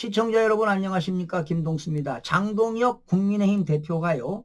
시청자 여러분 안녕하십니까 김동수입니다. 장동혁 국민의힘 대표가요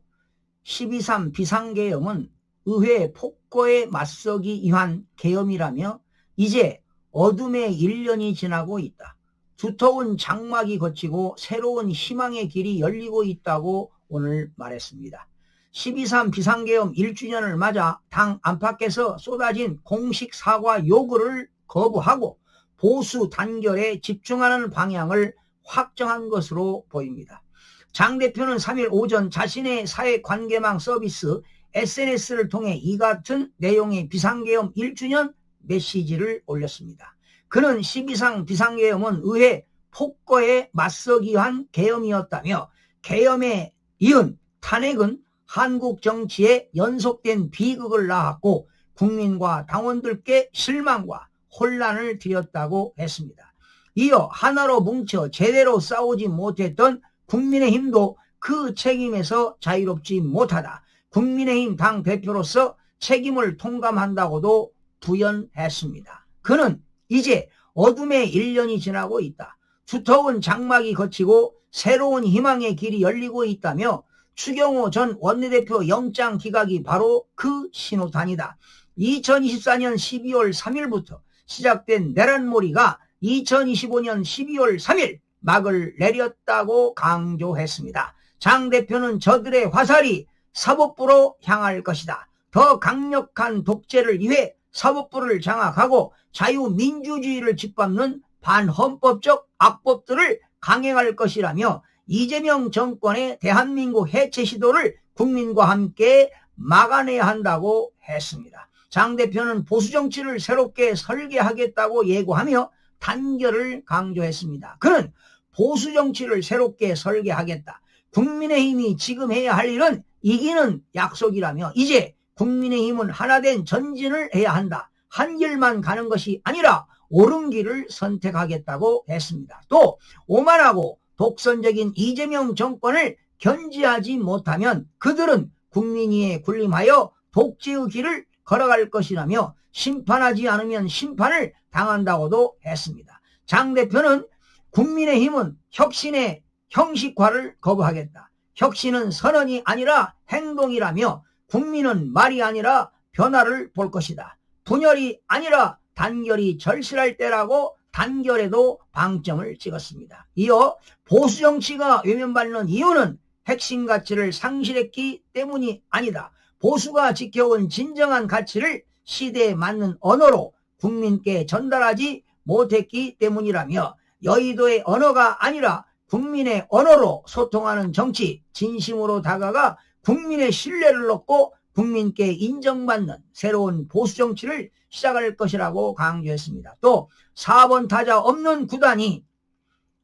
12.3 비상계엄은 의회 폭거에 맞서기 위한 계엄이라며 이제 어둠의 1년이 지나고 있다. 두터운 장막이 거치고 새로운 희망의 길이 열리고 있다고 오늘 말했습니다. 12.3 비상계엄 1주년을 맞아 당 안팎에서 쏟아진 공식 사과 요구를 거부하고 보수 단결에 집중하는 방향을 확정한 것으로 보입니다. 장 대표는 3일 오전 자신의 사회관계망 서비스 SNS를 통해 이 같은 내용의 비상계엄 1주년 메시지를 올렸습니다. 그는 12상 비상계엄은 의회 폭거에 맞서기 위한 계엄이었다며 계엄에 이은 탄핵은 한국 정치에 연속된 비극을 낳았고 국민과 당원들께 실망과 혼란을 드렸다고 했습니다. 이어 하나로 뭉쳐 제대로 싸우지 못했던 국민의힘도 그 책임에서 자유롭지 못하다. 국민의힘 당 대표로서 책임을 통감한다고도 부연했습니다. 그는 이제 어둠의 1년이 지나고 있다. 두터운 장막이 거치고 새로운 희망의 길이 열리고 있다며 추경호 전 원내대표 영장 기각이 바로 그 신호탄이다. 2024년 12월 3일부터 시작된 내란몰이가 2025년 12월 3일 막을 내렸다고 강조했습니다. 장 대표는 저들의 화살이 사법부로 향할 것이다. 더 강력한 독재를 위해 사법부를 장악하고 자유민주주의를 짓밟는 반헌법적 악법들을 강행할 것이라며 이재명 정권의 대한민국 해체 시도를 국민과 함께 막아내야 한다고 했습니다. 장 대표는 보수 정치를 새롭게 설계하겠다고 예고하며 단결을 강조했습니다. 그는 보수 정치를 새롭게 설계하겠다. 국민의힘이 지금 해야 할 일은 이기는 약속이라며 이제 국민의힘은 하나된 전진을 해야 한다. 한 길만 가는 것이 아니라 옳은 길을 선택하겠다고 했습니다. 또 오만하고 독선적인 이재명 정권을 견지하지 못하면 그들은 국민위에 군림하여 독재의 길을 걸어갈 것이라며 심판하지 않으면 심판을 당한다고도 했습니다. 장 대표는 국민의힘은 혁신의 형식화를 거부하겠다. 혁신은 선언이 아니라 행동이라며 국민은 말이 아니라 변화를 볼 것이다. 분열이 아니라 단결이 절실할 때라고 단결에도 방점을 찍었습니다. 이어 보수 정치가 외면받는 이유는 핵심 가치를 상실했기 때문이 아니다. 보수가 지켜온 진정한 가치를 시대에 맞는 언어로 국민께 전달하지 못했기 때문이라며 여의도의 언어가 아니라 국민의 언어로 소통하는 정치, 진심으로 다가가 국민의 신뢰를 얻고 국민께 인정받는 새로운 보수 정치를 시작할 것이라고 강조했습니다. 또 4번 타자 없는 구단이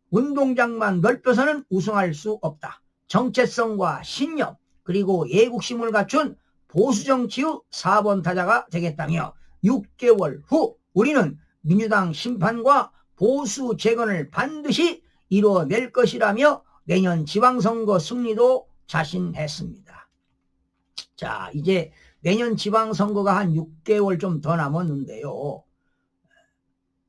운동장만 넓혀서는 우승할 수 없다. 정체성과 신념 그리고 예국심을 갖춘 보수 정치의 4번 타자가 되겠다며 6개월 후 우리는 민주당 심판과 보수 재건을 반드시 이루어낼 것이라며 내년 지방선거 승리도 자신했습니다. 자, 이제 내년 지방선거가 한 6개월 좀 더 남았는데요.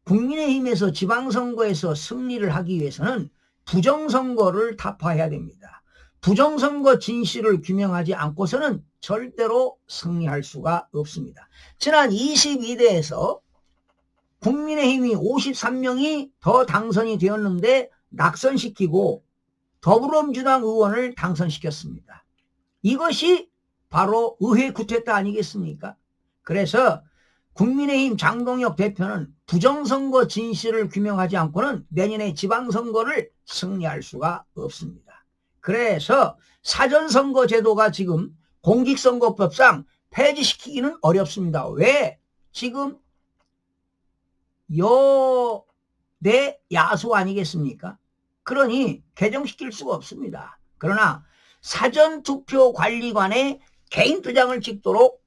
국민의힘에서 지방선거에서 승리를 하기 위해서는 부정선거를 타파해야 됩니다. 부정선거 진실을 규명하지 않고서는 절대로 승리할 수가 없습니다. 지난 22대에서 국민의힘이 53명이 더 당선이 되었는데 낙선시키고 더불어민주당 의원을 당선시켰습니다. 이것이 바로 의회 구태타 아니겠습니까? 그래서 국민의힘 장동혁 대표는 부정선거 진실을 규명하지 않고는 내년에 지방선거를 승리할 수가 없습니다. 그래서 사전선거 제도가 지금 공직선거법상 폐지시키기는 어렵습니다. 왜? 지금 여대 야수 아니겠습니까? 그러니 개정시킬 수가 없습니다. 그러나 사전투표관리관에 개인 투장을 찍도록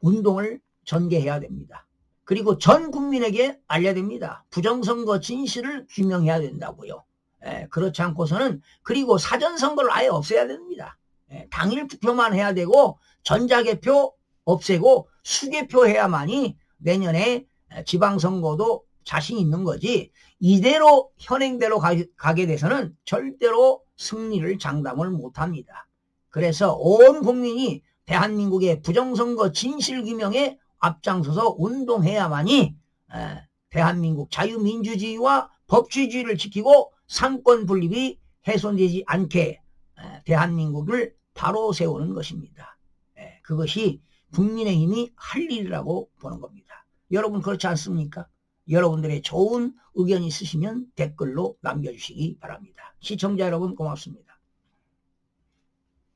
운동을 전개해야 됩니다. 그리고 전 국민에게 알려야 됩니다. 부정선거 진실을 규명해야 된다고요. 예, 그렇지 않고서는 그리고 사전 선거를 아예 없애야 됩니다. 예, 당일 투표만 해야 되고 전자개표 없애고 수개표 해야만이 내년에 지방선거도 자신 있는 거지 이대로 현행대로 가, 가게 돼서는 절대로 승리를 장담을 못합니다. 그래서 온 국민이 대한민국의 부정선거 진실규명에 앞장서서 운동해야만이 에, 대한민국 자유민주주의와 법치주의를 지키고 상권 분립이 훼손되지 않게 에, 대한민국을 바로 세우는 것입니다. 에, 그것이 국민의힘이 할 일이라고 보는 겁니다. 여러분 그렇지 않습니까? 여러분들의 좋은 의견 있으시면 댓글로 남겨주시기 바랍니다. 시청자 여러분 고맙습니다.